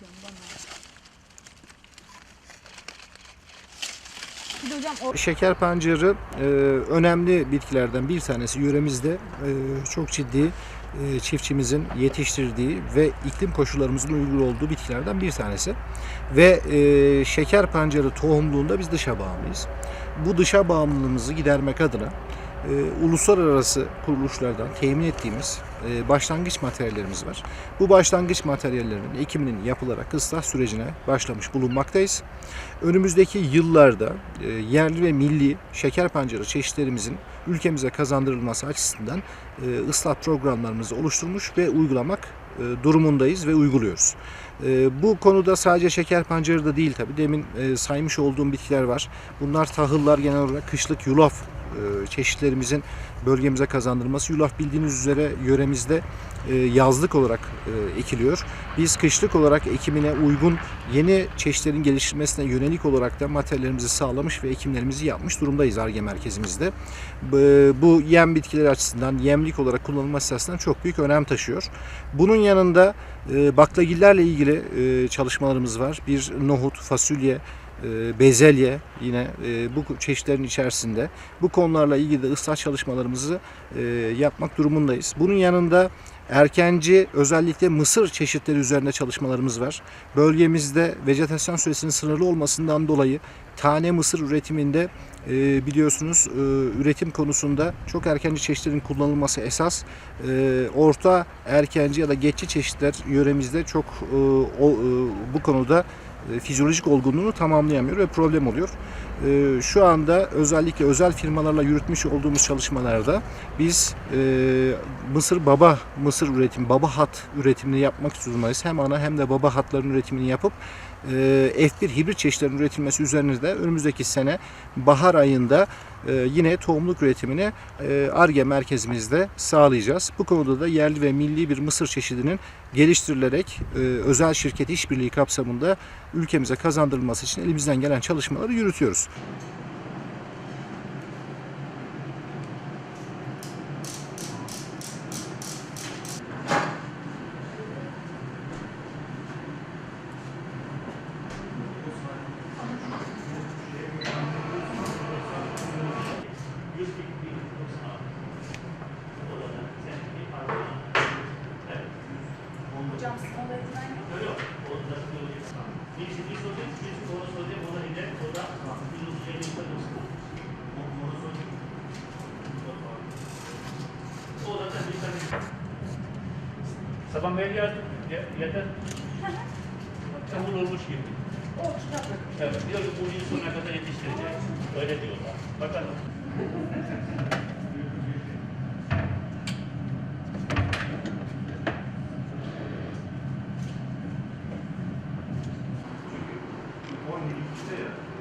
Hocam bana. Şeker pancarı e, önemli bitkilerden bir tanesi. Yöremizde e, çok ciddi e, çiftçimizin yetiştirdiği ve iklim koşullarımızın uygun olduğu bitkilerden bir tanesi. Ve e, şeker pancarı tohumluğunda biz dışa bağımlıyız. Bu dışa bağımlılığımızı gidermek adına e, uluslararası kuruluşlardan temin ettiğimiz e, başlangıç materyallerimiz var. Bu başlangıç materyallerinin ekiminin yapılarak ıslah sürecine başlamış bulunmaktayız. Önümüzdeki yıllarda e, yerli ve milli şeker pancarı çeşitlerimizin ülkemize kazandırılması açısından e, ıslah programlarımızı oluşturmuş ve uygulamak e, durumundayız ve uyguluyoruz. E, Bu konuda sadece şeker pancarı da değil tabii. Demin e, saymış olduğum bitkiler var. Bunlar tahıllar genel olarak kışlık yulaf çeşitlerimizin bölgemize kazandırılması. Yulaf bildiğiniz üzere yöremizde e, yazlık olarak e, ekiliyor. Biz kışlık olarak ekimine uygun yeni çeşitlerin geliştirilmesine yönelik olarak da materyallerimizi sağlamış ve ekimlerimizi yapmış durumdayız ARGE merkezimizde. Bu- yem bitkileri açısından yemlik olarak kullanılması açısından çok büyük önem taşıyor. Bunun yanında e, baklagillerle ilgili e, çalışmalarımız var. Bir nohut, fasulye, e, bezelye yine e, bu çeşitlerin içerisinde bu konularla ilgili de ıslah çalışmalarımızı e, yapmak durumundayız. Bunun yanında erkenci özellikle mısır çeşitleri üzerinde çalışmalarımız var. Bölgemizde vejetasyon süresinin sınırlı olmasından dolayı tane mısır üretiminde e, biliyorsunuz e, üretim konusunda çok erkenci çeşitlerin kullanılması esas. E, orta erkenci ya da geçici çeşitler yöremizde çok e, e, bu konuda e, fizyolojik olgunluğunu tamamlayamıyor ve problem oluyor. E, Şu anda özellikle özel firmalarla yürütmüş olduğumuz çalışmalarda biz e, mısır baba mısır üretimi, baba hat üretimini yapmak durumundayız. Hem ana hem de baba hatların üretimini yapıp e, F1 hibrit çeşitlerin üretilmesi üzerine de önümüzdeki sene bahar ayında e, yine tohumluk üretimini e, ARGE merkezimizde sağlayacağız. Bu konuda da yerli ve milli bir mısır çeşidinin geliştirilerek e, özel şirket işbirliği kapsamında ülkemize kazandırılması için elimizden gelen çalışmaları yürütüyoruz. Sabah mail yazdım. Ya, yeter. Çamur olmuş gibi. O kitap. Evet. Diyor ki bu yıl sonuna kadar yetiştirecek. Öyle diyorlar. Bakalım.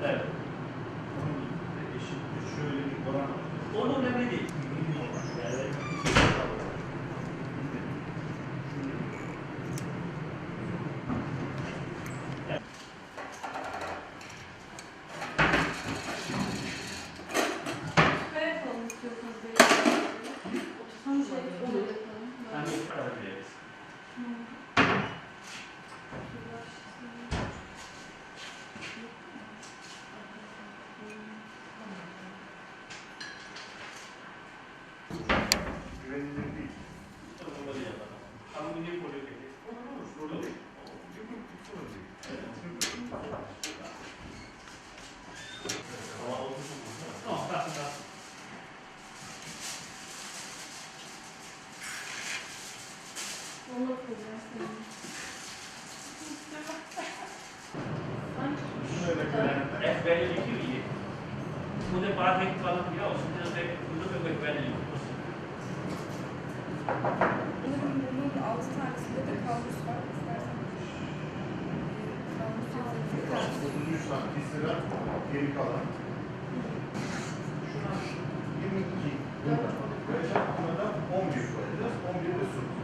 Evet. Onun önemli değil. Gören Ezberli iki iyi. Bu da bardak falan ya olsun. Biraz da bunu da ezberli olsun. Bunun, bunun altı tanesinde de kavrus var. İstersen kavrus yazabilirim. 33 tane lira geri kalan. Şuna 22 koyacağım. Buna da 11 koyacağız. 11 de su.